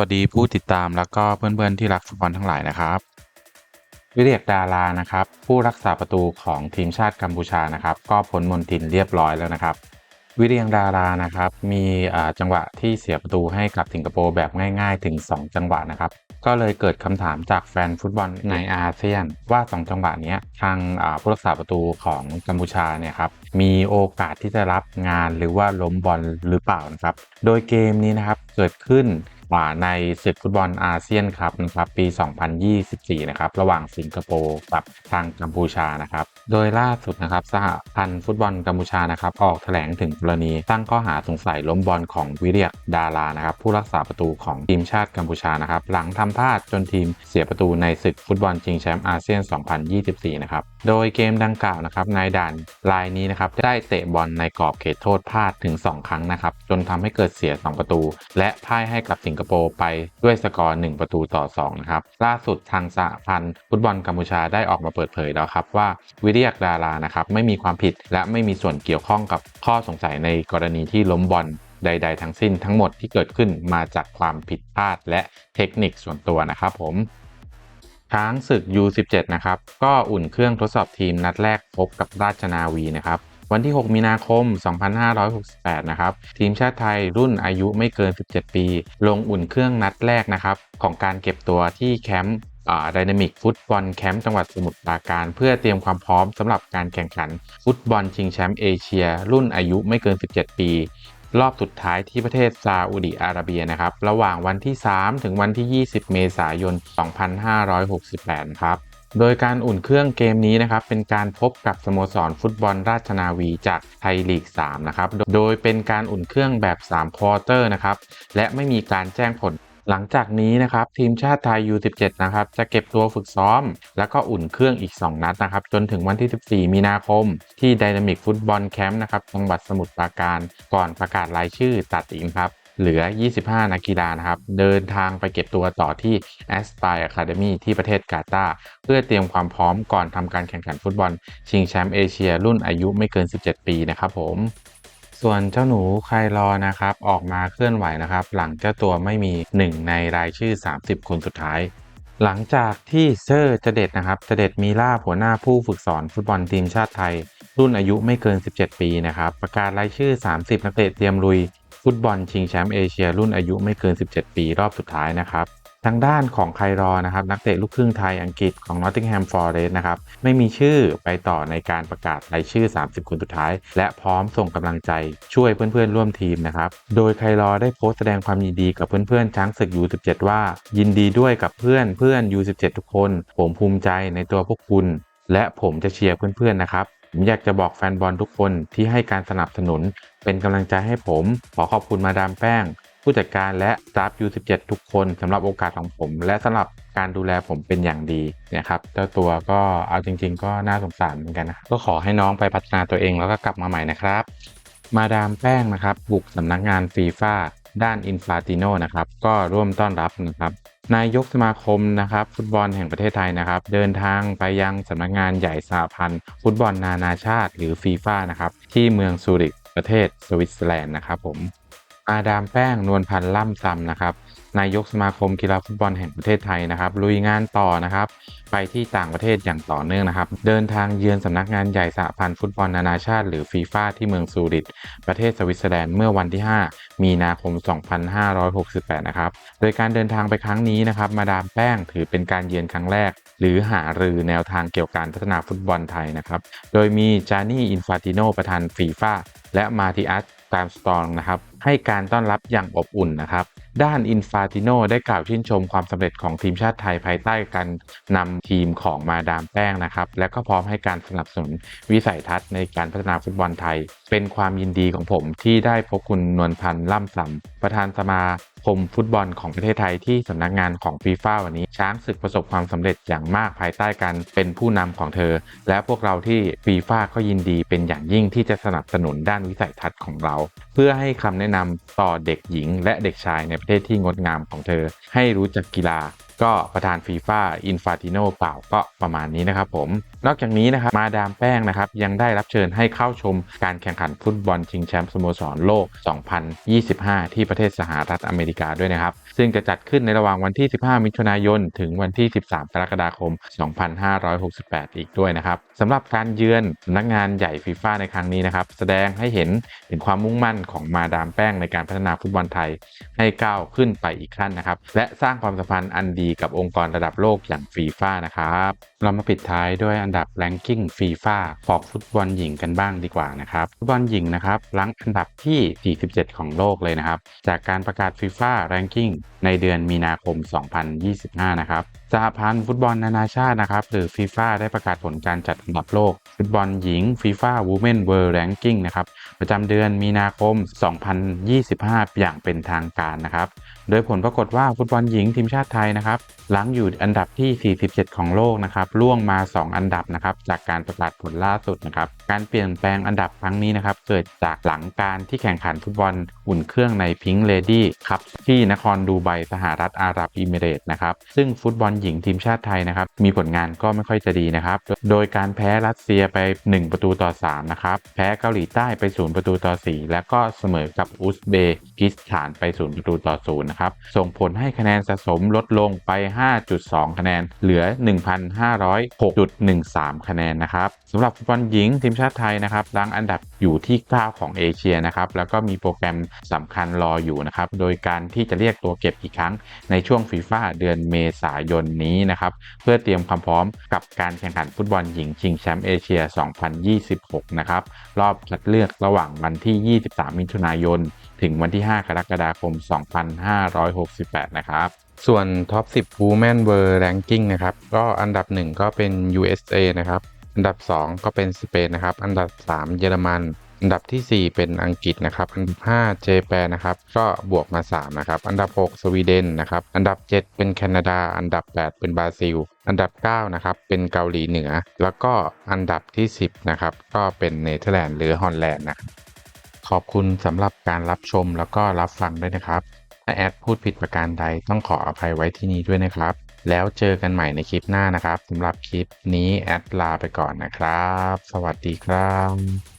วัสดีผู้ติดตามแล้วก็เพื่อนๆที่รักฟุตบอลทั้งหลายนะครับวิเรียกดารานะครับ ผู้รักษาประตูของทีมชาติกัมพูชานะครับ ก็พ้นมนทินเรียบร้อยแล้วนะครับ วิเรียงดารานะครับ มีจังหวะที่เสียประตูให้กับสิงคโปร์แบบง่าย ๆ ถึง 2 จังหวะนะครับ ก็เลยเกิดคำถามจากแฟนฟุตบอลในอาเซียน ว่า 2 จังหวะนี้ทางผู้รักษาประตูของกัมพูชาเนี่ยครับมีโอกาสที่จะรับงานหรือว่าล้มบอลหรือเปล่านะครับ โดยเกมนี้นะครับเกิดขึ้น อ่าในศึกฟุตบอลอาเซียนครับนะครับปี 2024 นะครับระหว่างสิงคโปร์กับทางกัมพูชานะครับ โดยล่าสุดนะครับสหพันธ์ฟุตบอลกัมพูชานะครับออกแถลงถึงกรณีตั้งข้อหาสงสัยล้มบอลของวิเรียกดารานะครับผู้รักษาประตูของทีมชาติกัมพูชานะครับหลังทำพลาดจนทีมเสียประตูในศึกฟุตบอลชิงแชมป์อาเซียน 2024 นะครับโดยเกมดังกล่าวนะครับนายด่านรายนี้นะครับได้เตะบอลในกรอบเขตโทษพลาดถึง 2 ครั้งนะครับจนทำให้เกิดเสีย 2 ประตู และพ่ายให้กับสิงคโปร์ไปด้วยสกอร์ 1 ประตูต่อ2นะครับล่าสุดทางสหพันธ์ฟุตบอลกัมพูชาได้ออกมาเปิดเผยแล้วครับว่าวิเรียกดารานะครับไม่มีความผิดและไม่มีส่วนเกี่ยวข้องกับข้อสงสัยในกรณีที่ล้มบอลใด ๆ ทั้งสิ้นทั้งหมดที่เกิดขึ้นมาจากความผิดพลาดและเทคนิคส่วนตัวนะครับผมช้างศึก U17 นะครับ ก็อุ่นเครื่องทดสอบทีมนัดแรกพบกับราชนาวีนะครับ วันที่ 6 มีนาคม 2568 นะครับ ทีมชาติไทยรุ่นอายุไม่เกิน 17 ปี ลงอุ่นเครื่องนัดแรกนะครับ ของการเก็บตัวที่แคมป์ดินามิกฟุตบอลแคมป์จังหวัดสมุทรปราการ เพื่อเตรียมความพร้อมสำหรับการแข่งขัน ฟุตบอลชิงแชมป์เอเชีย รุ่นอายุไม่เกิน 17 ปี รอบสุดท้ายที่ประเทศซาอุดิอาระเบียนะครับ ระหว่างวันที่ 3 ถึงวันที่ 20 เมษายน 2568 ครับ โดยการอุ่นเครื่องเกมนี้นะครับเป็นการพบกับสโมสรฟุตบอลราชนาวีจากไทยลีก 3 นะครับ โดยเป็นการอุ่นเครื่องแบบ 3 ควอเตอร์นะครับ และไม่มีการแจ้งผลหลังจากนี้นะครับทีมชาติไทย U17 นะครับจะเก็บตัวฝึกซ้อม แล้วก็อุ่นเครื่องอีก 2 นัดนะครับจนถึงวันที่ 14 มีนาคม ที่ไดนามิกฟุตบอลแคมป์นะครับจังหวัดสมุทรปราการก่อนประกาศรายชื่อตัดอีกครับ เหลือ 25 นักกีฬานะครับ เดินทางไปเก็บตัวต่อที่ a s p i r e Academy ที่ประเทศกาตาร์เพื่อเตรียมความพร้อมก่อนทำการแข่งขันฟุตบอล ชิงแชมป์เอเชียรุ่นอายุไม่เกิน 17 ปีนะครับผมส่วนเจ้าหนูใครรอนะครับ ออกมาเคลื่อนไหวนะครับ หลังเจ้าตัวไม่มี 1 ในรายชื่อ 30 คนสุดท้าย หลังจากที่เซอร์เจเด็ดนะครับเจเด็ดมีล่าหัวหน้าผู้ฝึกสอนฟุตบอลทีมชาติไทย รุ่นอายุไม่เกิน 17 ปีนะครับ ประกาศรายชื่อ 30 นักเตะเตรียมลุย ฟุตบอลชิงแชมป์เอเชียรุ่นอายุไม่เกิน 17 ปีรอบสุดท้ายนะครับทางด้านของไครอนะครับนักเตะลูกครึ่งไทยอังกฤษของ Nottingham Forest นะครับไม่มีชื่อไปต่อในการประกาศรายชื่อ 30 คนสุดท้าย และพร้อมส่งกำลังใจช่วยเพื่อนๆ ร่วมทีมนะครับโดยไครอได้โพสต์แสดงความยินดีกับเพื่อนๆช้างศึก U17 ว่า ยินดีด้วยกับเพื่อนเพื่อน U17 ทุกคน ผมภูมิใจในตัวพวกคุณ และผมจะเชียร์เพื่อนๆนะครับ ผมอยากจะบอกแฟนบอลทุกคนที่ให้การสนับสนุนเป็นกำลังใจให้ผม ขอขอบคุณมาดามแป้ง ผู้จัดการและสตาฟ U17 ทุกคนสำหรับโอกาสของผม และสำหรับการดูแลผมเป็นอย่างดีนะครับเจ้าตัวก็เอาจริง ๆ ก็น่าสงสารเหมือนกันนะก็ขอให้น้องไปพัฒนาตัวเองแล้วก็กลับมาใหม่นะครับ มาดามแป้งนะครับ บุกสำนักงานฟีฟ่าด้านอินฟาติโนนะครับ ก็ร่วมต้อนรับนะครับ นายกสมาคมนะครับฟุตบอลแห่งประเทศไทยนะครับ เดินทางไปยังสำนักงานใหญ่สหพันธ์ฟุตบอลนานาชาติ หรือฟีฟ่านะครับที่เมืองซูริกประเทศสวิตเซอร์แลนด์นะครับผม อาดามแป้งนวลพันธ์ล่ำซำนะครับนายกสมาคมกีฬาฟุตบอลแห่งประเทศไทยนะครับลุยงานต่อนะครับ ไปที่ต่างประเทศอย่างต่อเนื่องนะครับ เดินทางเยือนสำนักงานใหญ่สหพันธ์ฟุตบอลนานาชาติ หรือฟีฟ่าที่เมืองซูริกประเทศสวิตเซอร์แลนด์เมื่อวันที่ 5 มีนาคม 2568 นะครับ โดยการเดินทางไปครั้งนี้นะครับ มาดามแป้งถือเป็นการเยือนครั้งแรก หรือหารือแนวทางเกี่ยวกับการพัฒนาฟุตบอลไทยนะครับ โดยมีจานี่อินฟาติโนประธานฟีฟ่าและมาติอัสตามสตองนะครับให้การต้อนรับอย่างอบอุ่นนะครับ ด้านอินฟาติโนได้กล่าวชื่นชมความสำเร็จของทีมชาติไทยภายใต้การนำทีมของมาดามแป้งนะครับ และก็พร้อมให้การสนับสนุนวิสัยทัศน์ในการพัฒนาฟุตบอลไทย เป็นความยินดีของผมที่ได้พบคุณนวลพันธ์ล่ำซำประธานสมาคมฟุตบอลของประเทศไทยที่สำนักงานของฟีฟ่าวันนี้ ช้างศึกประสบความสำเร็จอย่างมากภายใต้การเป็นผู้นำของเธอ และพวกเราที่ฟีฟ่าก็ยินดีเป็นอย่างยิ่งที่จะสนับสนุนด้านวิสัยทัศน์ของเราเพื่อให้คำแนะนำต่อเด็กหญิงและเด็กชายในประเทศที่งดงามของเธอ ให้รู้จักกีฬา ก็ประธานฟีฟ่าอินฟาติโนกล่าก็ประมาณนี้นะครับผม นอกจากนี้นะครับมาดามแป้งนะครับยังได้รับเชิญให้เข้าชมการแข่งขันฟุตบอลชิงแชมป์สโมสรโลก 2025 ที่ประเทศสหรัฐอเมริกาด้วยนะครับ ซึ่งจะจัดขึ้นในระหว่างวันที่ 15 มิถุนายน ถึงวันที่ 13 กรกฎาคม 2568 อีกด้วยนะครับสำหรับการเยือนสำนักงานใหญ่ฟีฟ่าในครั้งนี้นะครับแสดงให้เห็นถึงความมุ่งมั่นของมาดามแป้งในการพัฒนาฟุตบอลไทย ให้ก้าวขึ้นไปอีกขั้นนะครับและสร้างความสัมพันธ์อันดีกับองค์กรระดับโลกอย่างฟีฟ่านะครับ เรามาปิดท้ายด้วยอันดับแรงกิ้งฟีฟ่าของฟุตบอลหญิงกันบ้างดีกว่านะครับฟุตบอลหญิงนะครับลังอันดับที่ 47 ของโลกเลยนะครับ จากการประกาศฟีฟ่าแรงกิ้งในเดือนมีนาคม 2025 นะครับสหพันธ์ฟุตบอลนานาชาตินะครับ หรือฟีฟ่าได้ประกาศผลการจัดอันดับโลก ฟุตบอลหญิงฟีฟ่าวูแมนเวิร์แรงกิ้งนะครับ ประจำเดือนมีนาคม 2025 อย่างเป็นทางการนะครับ โดยผลปรากฏว่าฟุตบอลหญิงทีมชาติไทยนะครับ หลังอยู่อันดับที่ 47 ของโลกนะครับล่วงมา 2 อันดับนะครับ จากการประกาศผลล่าสุดนะครับ การเปลี่ยนแปลงอันดับครั้งนี้นะครับ เกิดจากหลังการที่แข่งขันฟุตบอลอุ่นเครื่องในพิง k ์เลดี้ครับที่นครดูไบสหรัฐอาหรับอิมิเรตนะครับซึ่งฟุตบอลหญิงทีมชาติไทยนะครับ มีผลงานก็ไม่ค่อยจะดีนะครับ โดยการแพ้รัสเซียไป 1 ประตูต่อ 3 นะครับ แพ้เกาหลีใต้ไป 0 ประตูต่อ 4 และก็เสมอกับอุซเบกิสถานไป 0 ประตูต่อ 0 นะครับ ส่งผลให้คะแนนสะสมลดลงไป 5.2 คะแนน เหลือ 1,506.13 คะแนนนะครับสำหรับฟุตบอลหญิงทีมชาติไทยนะครับรังอันดับอยู่ที่ 9 ของเอเชียนะครับแล้วก็มีโปรแกรมสำคัญรออยู่นะครับโดยการที่จะเรียกตัวเก็บอีกครั้งในช่วงฟีฟ่าเดือนเมษายนนนี้นะครับ เพื่อเตรียมความพร้อมกับการแข่งขันฟุตบอลหญิงชิงแชมป์เอเชีย 2026 นะครับ รอบคัดเลือกระหว่างวันที่ 23 มิถุนายน ถึงวันที่ 5 กรกฎาคม 2568 นะครับส่วนท็อป 10 Women World Ranking นะครับ ก็อันดับ 1 ก็เป็น USA นะครับ อันดับ 2 ก็เป็นสเปนนะครับ อันดับ 3 เยอรมัน อันดับที่ 4 เป็นอังกฤษนะครับ อันดับ5เจแปนนะครับ ก็บวกมา 3 นะครับ อันดับ 6 สวีเดนนะครับ อันดับ 7 เป็นแคนาดา อันดับ 8 เป็นบราซิล อันดับ 9 นะครับ เป็นเกาหลีเหนือ แล้วก็อันดับที่ 10 นะครับ ก็เป็นเนเธอร์แลนด์หรือฮอลแลนด์นะครับ ขอบคุณสำหรับการรับชมแล้วก็รับฟังด้วยนะครับ ถ้าแอดพูดผิดประการใดต้องขออภัยไว้ที่นี้ด้วยนะครับ แล้วเจอกันใหม่ในคลิปหน้านะครับสำหรับคลิปนี้แอดลาไปก่อนนะครับ สวัสดีครับ